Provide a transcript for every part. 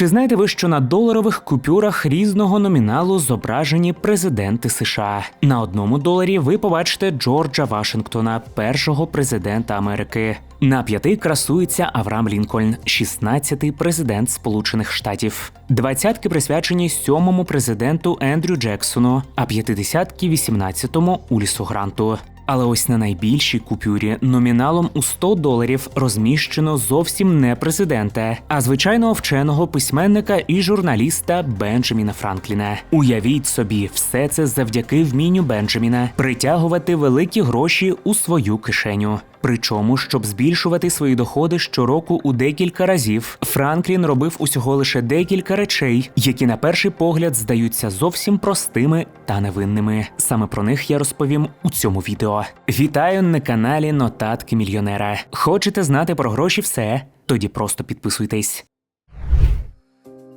Чи знаєте ви, що на доларових купюрах різного номіналу зображені президенти США? На одному доларі ви побачите Джорджа Вашингтона, першого президента Америки. На п'яти красується Авраам Лінкольн, 16-й президент Сполучених Штатів. Двадцятки присвячені сьомому президенту Ендрю Джексону, а п'ятидесятки 18-му Улісу Гранту. Але ось на найбільшій купюрі номіналом у 100 доларів розміщено зовсім не президента, а звичайного вченого письменника і журналіста Бенджаміна Франкліна. Уявіть собі, все це завдяки вмінню Бенджаміна притягувати великі гроші у свою кишеню. Причому, щоб збільшувати свої доходи щороку у декілька разів, Франклін робив усього лише декілька речей, які на перший погляд здаються зовсім простими та невинними. Саме про них я розповім у цьому відео. Вітаю на каналі Нотатки мільйонера. Хочете знати про гроші все? Тоді просто підписуйтесь.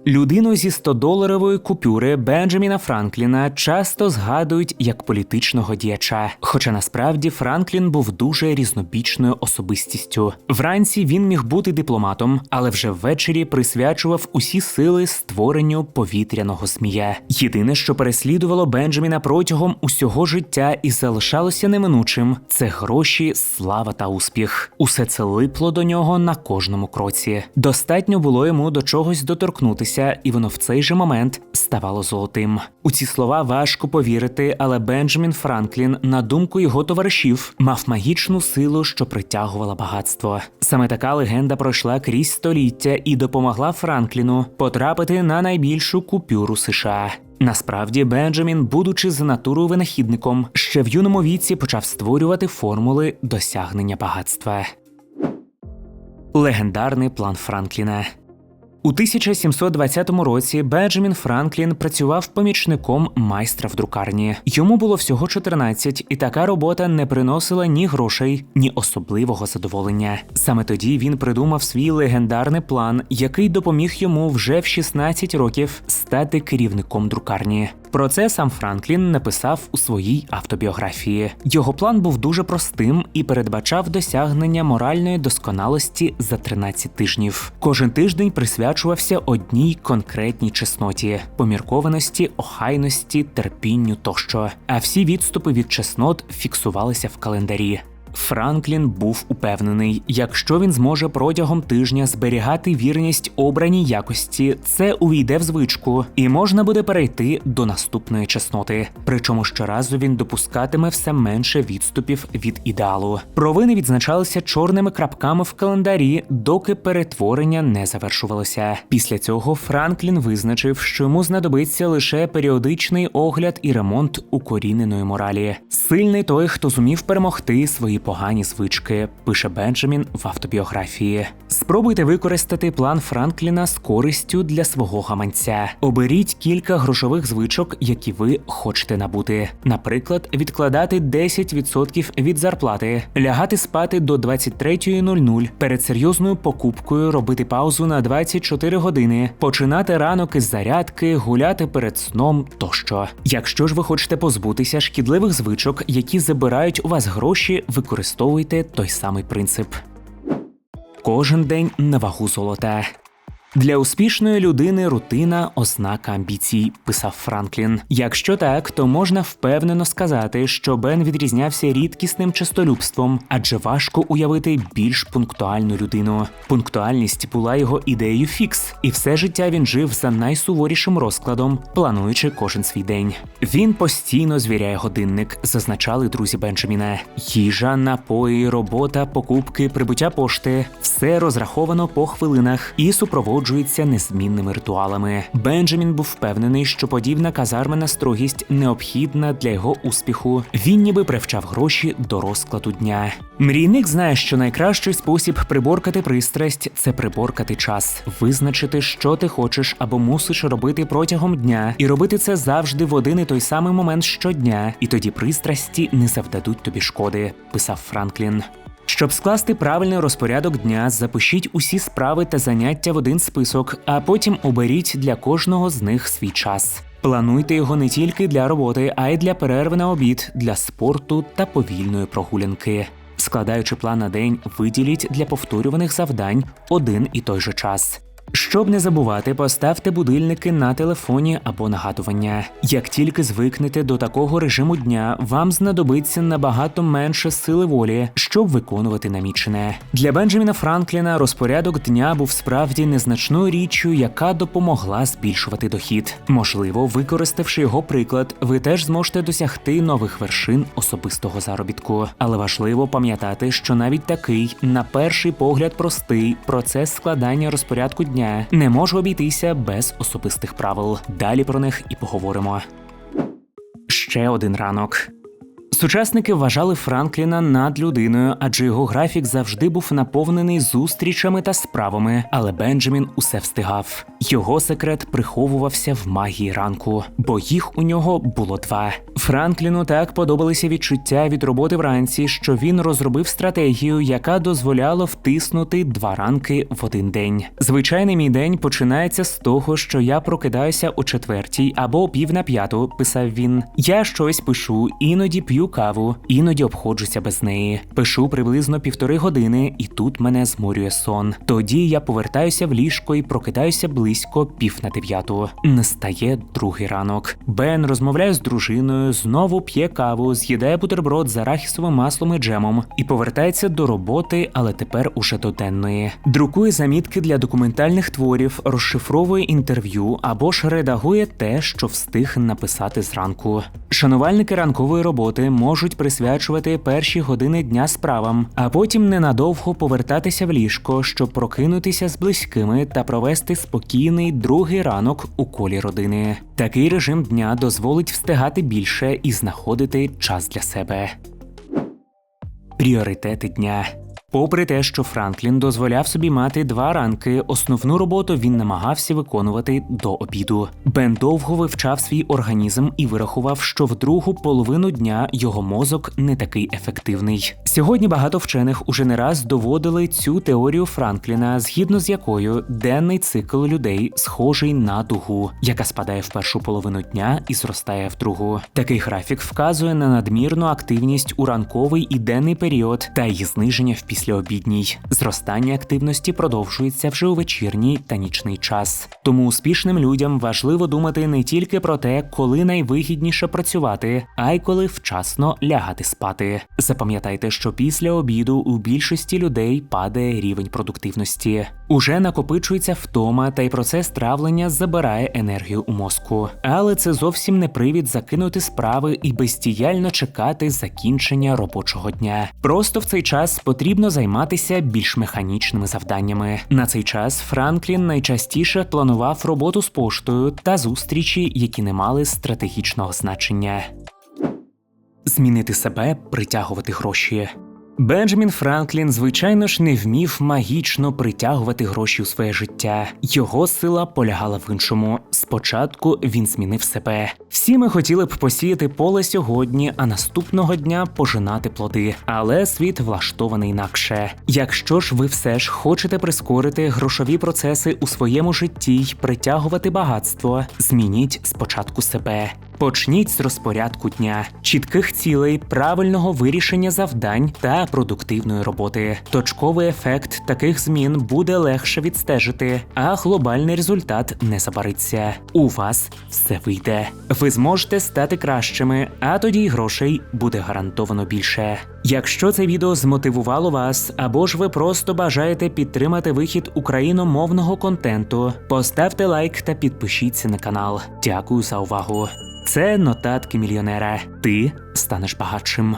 Людину зі 100-доларової купюри Бенджаміна Франкліна часто згадують як політичного діяча. Хоча насправді Франклін був дуже різнобічною особистістю. Вранці він міг бути дипломатом, але вже ввечері присвячував усі сили створенню повітряного змія. Єдине, що переслідувало Бенджаміна протягом усього життя і залишалося неминучим, це гроші, слава та успіх. Усе це липло до нього на кожному кроці. Достатньо було йому до чогось доторкнутися і воно в цей же момент ставало золотим. У ці слова важко повірити, але Бенджамін Франклін, на думку його товаришів, мав магічну силу, що притягувала багатство. Саме така легенда пройшла крізь століття і допомогла Франкліну потрапити на найбільшу купюру США. Насправді, Бенджамін, будучи за натурою винахідником, ще в юному віці почав створювати формули досягнення багатства. Легендарний план Франкліна. У 1720 році Бенджамін Франклін працював помічником майстра в друкарні. Йому було всього 14, і така робота не приносила ні грошей, ні особливого задоволення. Саме тоді він придумав свій легендарний план, який допоміг йому вже в 16 років стати керівником друкарні. Про це сам Франклін написав у своїй автобіографії. Його план був дуже простим і передбачав досягнення моральної досконалості за 13 тижнів. Кожен тиждень присвячувався одній конкретній чесноті поміркованості, охайності, терпінню тощо. А всі відступи від чеснот фіксувалися в календарі. Франклін був упевнений, якщо він зможе протягом тижня зберігати вірність обраній якості, це увійде в звичку, і можна буде перейти до наступної чесноти. Причому щоразу він допускатиме все менше відступів від ідеалу. Провини відзначалися чорними крапками в календарі, доки перетворення не завершувалося. Після цього Франклін визначив, що йому знадобиться лише періодичний огляд і ремонт укоріненої моралі. Сильний той, хто зумів перемогти свої погані звички, пише Бенджамін в автобіографії. Спробуйте використати план Франкліна з користю для свого гаманця. Оберіть кілька грошових звичок, які ви хочете набути. Наприклад, відкладати 10% від зарплати, лягати спати до 23.00, перед серйозною покупкою робити паузу на 24 години, починати ранок із зарядки, гуляти перед сном тощо. Якщо ж ви хочете позбутися шкідливих звичок, які забирають у вас гроші, використовуйте той самий принцип. Кожен день на вагу золота. Для успішної людини рутина ознака амбіцій, писав Франклін. Якщо так, то можна впевнено сказати, що Бен відрізнявся рідкісним чистолюбством, адже важко уявити більш пунктуальну людину. Пунктуальність була його ідеєю фікс, і все життя він жив за найсуворішим розкладом, плануючи кожен свій день. Він постійно звіряє годинник, зазначали друзі Бенджаміна. Їжа, напої, робота, покупки, прибуття пошти все розраховано по хвилинах і супроводжується незмінними ритуалами. Бенджамін був впевнений, що подібна казармена строгість необхідна для його успіху. Він ніби привчав гроші до розкладу дня. Мрійник знає, що найкращий спосіб приборкати пристрасть це приборкати час, визначити, що ти хочеш або мусиш робити протягом дня, і робити це завжди в один і той самий момент щодня, і тоді пристрасті не завдадуть тобі шкоди, писав Франклін. Щоб скласти правильний розпорядок дня, запишіть усі справи та заняття в один список, а потім оберіть для кожного з них свій час. Плануйте його не тільки для роботи, а й для перерви на обід, для спорту та повільної прогулянки. Складаючи план на день, виділіть для повторюваних завдань один і той же час. Щоб не забувати, поставте будильники на телефоні або нагадування. Як тільки звикнете до такого режиму дня, вам знадобиться набагато менше сили волі, щоб виконувати намічене. Для Бенджаміна Франкліна розпорядок дня був справді незначною річчю, яка допомогла збільшувати дохід. Можливо, використавши його приклад, ви теж зможете досягти нових вершин особистого заробітку. Але важливо пам'ятати, що навіть такий, на перший погляд, простий процес складання розпорядку дня не можу обійтися без особистих правил. Далі про них і поговоримо. Ще один ранок. Сучасники вважали Франкліна над людиною, адже його графік завжди був наповнений зустрічами та справами. Але Бенджамін усе встигав. Його секрет приховувався в магії ранку, бо їх у нього було два. Франкліну так подобалися відчуття від роботи вранці, що він розробив стратегію, яка дозволяла втиснути два ранки в один день. Звичайний мій день починається з того, що я прокидаюся о четвертій або пів на п'яту, писав він. Я щось пишу, іноді п'ю каву, іноді обходжуся без неї. Пишу приблизно півтори години, і тут мене зморює сон. Тоді я повертаюся в ліжко і прокидаюся близько пів на дев'яту. Настає другий ранок. Бен розмовляє з дружиною, знову п'є каву, з'їдає бутерброд з арахісовим маслом і джемом і повертається до роботи, але тепер уже до денної. Друкує замітки для документальних творів, розшифровує інтерв'ю або ж редагує те, що встиг написати зранку. Шанувальники ранкової роботи можуть присвячувати перші години дня справам, а потім ненадовго повертатися в ліжко, щоб прокинутися з близькими та провести спокійний другий ранок у колі родини. Такий режим дня дозволить встигати більше і знаходити час для себе. Пріоритети дня. Попри те, що Франклін дозволяв собі мати два ранки, основну роботу він намагався виконувати до обіду. Бен довго вивчав свій організм і вирахував, що в другу половину дня його мозок не такий ефективний. Сьогодні багато вчених уже не раз доводили цю теорію Франкліна, згідно з якою денний цикл людей схожий на дугу, яка спадає в першу половину дня і зростає в другу. Такий графік вказує на надмірну активність у ранковий і денний період та її зниження в післяобідній. Зростання активності продовжується вже у вечірній та нічний час. Тому успішним людям важливо думати не тільки про те, коли найвигідніше працювати, а й коли вчасно лягати спати. Запам'ятайте, що після обіду у більшості людей падає рівень продуктивності. Уже накопичується втома, та й процес травлення забирає енергію у мозку. Але це зовсім не привід закинути справи і бездіяльно чекати закінчення робочого дня. Просто в цей час потрібно займатися більш механічними завданнями. На цей час Франклін найчастіше планував роботу з поштою та зустрічі, які не мали стратегічного значення. Змінити себе, притягувати гроші. Бенджамін Франклін, звичайно ж, не вмів магічно притягувати гроші у своє життя. Його сила полягала в іншому. Спочатку він змінив себе. Всі ми хотіли б посіяти поле сьогодні, а наступного дня пожинати плоди. Але світ влаштований інакше. Якщо ж ви все ж хочете прискорити грошові процеси у своєму житті й притягувати багатство, змініть спочатку себе. Почніть з розпорядку дня, чітких цілей, правильного вирішення завдань та продуктивної роботи. Точковий ефект таких змін буде легше відстежити, а глобальний результат не забариться. У вас все вийде. Ви зможете стати кращими, а тоді грошей буде гарантовано більше. Якщо це відео змотивувало вас, або ж ви просто бажаєте підтримати вихід україномовного контенту, поставте лайк та підпишіться на канал. Дякую за увагу. Це нотатки мільйонера. Ти станеш багатшим.